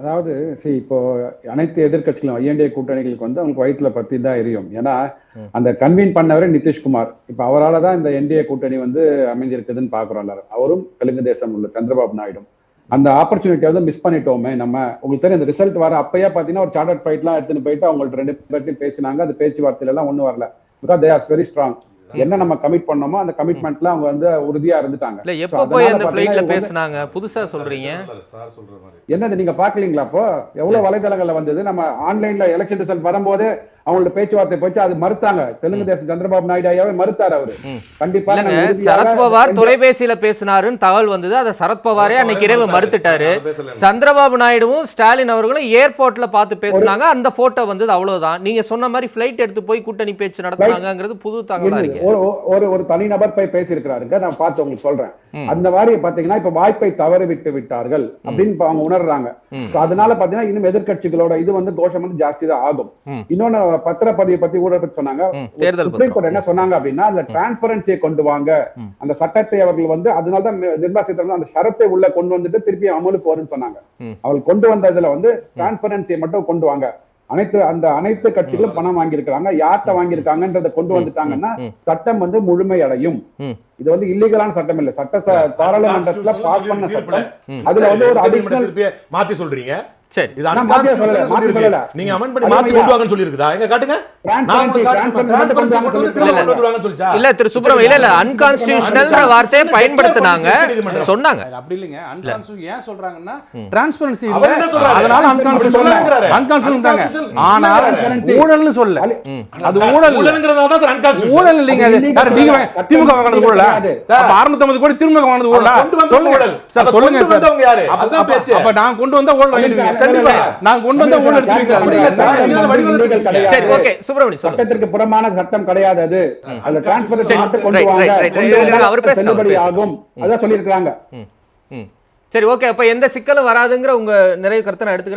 அதாவது சரி இப்போ அனைத்து எதிர்க்கட்சிகளும் ஐஎன்டிஏ கூட்டணிகளுக்கு வந்து அவங்களுக்கு வயிற்றுல பத்தி தான் எரியும். ஏன்னா அந்த கன்வீன் பண்ணவரே நிதிஷ்குமார். இப்ப அவரால தான் இந்த என்டிஏ கூட்டணி வந்து அமைஞ்சிருக்குதுன்னு பாக்குறோம் எல்லாரும் அவரும் தெலுங்கு தேசம் உள்ள சந்திரபாபு நாயுடு. அந்த ஆப்பர்ச்சுனிட்டியை வந்து மிஸ் பண்ணிட்டோமே நம்ம. உங்களுக்கு தெரியும் இந்த ரிசல்ட் வர அப்பயே பாத்தீங்கன்னா ஒரு சார்ட்டர்ட் ஃபைட்லாம் எடுத்துன்னு போயிட்டு அவங்கள்ட்ட ரெண்டு பேர்ட்டையும் பேசினாங்க. அது பேச்சுவார்த்தையில எல்லாம் ஒண்ணும் வரல. Because they are very strong என்ன நம்ம கமிட் பண்ணோமோ அந்த கமிட்மெண்ட்ல அவங்க வந்து உறுதியா இருந்துட்டாங்க. இல்ல எப்போ போய் அந்த வந்து- பேசுனாங்க? புதுசா சொல்றீங்க. சார் சொல்ற மாதிரி. என்னது நீங்க பாக்கலீங்களா அப்போ? எவ்வளவு வலைதளங்கள்ல வந்தது? நம்ம ஆன்லைன்ல எலெக்ஷன் ரிசல்ட் வரும்போது அவங்களோட பேச்சுவார்த்தை போச்சு அது மறுத்தாங்க. தெலுங்கு தேசம் சந்திரபாபு நாயுடு ஐயாவே மறுத்தாரு அவரு. கண்டிப்பா சரத்பவார் தொலைபேசியில பேசினாருன்னு தகவல் வந்தது. அதை சரத்பவாரே அன்னைக்கு இரவு மறுத்துட்டாரு. சந்திரபாபு நாயுடுவும் ஸ்டாலின் அவர்களும் ஏர்போர்ட்ல பார்த்து பேசுனாங்க. அந்த போட்டோ வந்தது அவ்வளவுதான். நீங்க சொன்ன மாதிரி ஃபிளைட் எடுத்து போய் கூட்டணி பேச்சு நடத்துனாங்கிறது புது தகவலா. இருக்கு. ஒரு ஒரு ஒரு தனிநபர் போய் பேசியிருக்கிறாருங்க. நான் பார்த்து உங்களுக்கு சொல்றேன். அந்த மாதிரி பாத்தீங்கன்னா இப்ப வாய்ப்பை தவற விட்டு விட்டார்கள் அப்படின்னு அவங்க உணர்றாங்க. அதனால பாத்தீங்கன்னா இன்னும் எதிர்க்கட்சிகளோட இது வந்து கோஷம் வந்து ஜாஸ்தி தான் ஆகும். இன்னொன்னு பத்திரப்பதிவை பத்தி பத்தி சொன்னாங்க. தேர்தல் சுப்ரீம் கோர்ட். என்ன சொன்னாங்க அப்படின்னா அதுல டிரான்ஸ்பரன்சியை கொண்டு வாங்க. அந்த சட்டத்தை அவர்கள் வந்து அதனால தான் நிர்மலா சீதாராமன் அந்த ஷரத்தை உள்ள கொண்டு வந்துட்டு திருப்பி அமலுக்கு வரும்னு சொன்னாங்க. அவள் கொண்டு வந்ததுல வந்து டிரான்ஸ்பரன்சியை மட்டும் கொண்டு வாங்க. அனைத்து அந்த அனைத்து கட்சிகளும் பணம் வாங்கியிருக்கிறாங்க. யார்கிட்ட வாங்கியிருக்காங்கன்றத கொண்டு வந்துட்டாங்கன்னா. சட்டம் வந்து முழுமை அடையும். இது வந்து இல்லீகலான சட்டம் இல்ல. சட்ட பாராளுமன்றத்துல பாஸ் பண்ண. சட்டம். அதுல வந்து ஒரு தீர்ப்பையே மாத்தி சொல்றீங்க. சரி. இது. நீங்க பண்ணி மாத்தி. கொண்டு வாங்கன்னு? எங்க காட்டுங்க. இல்ல, திரு இல்ல இல்ல. வார்த்தையை பயன்படுத்தினாங்க. சொன்னாங்க. அப்படி இல்லைங்க. ஏன் சொல்றாங்கன்னா டிரான்ஸ்பரன்சி? அதனால. ஊழல்னு சொல்ல அது- ஊழல் தான் சார் unconstitutional. ஊழல் இல்லைங்க. நீங்க திமுக வாங்கினது ஊழல. அப்ப 650 கோடி திமுக வாங்கினது ஊழலா சொல்லுங்க. சார் சொல்லுங்க கொண்டு சார். வந்தவங்க யாரு? அப்ப- அதுதான் அப்ப- பேச்சு. அப்ப நான் கொண்டு வந்த ஊழல் கண்டிப்பா. நான் கொண்டு வந்த ஊழல் எடுத்துருவீங்களா அப்படி இல்ல சார், ஓகே சட்டத்திற்கு புறமான சட்டம் கிடையாது அது. டிரான்ஸ்பரன்சி சரி, மட்டும் கொண்டு வாங்க. அவர். ஆகும். அதான் சொல்லியிருக்காங்க ஓகே அப்ப எந்த சிக்கலும் வராதுங்கிற உங்க நிறைய கருத்தை நான் எடுத்துக்கிறேன்.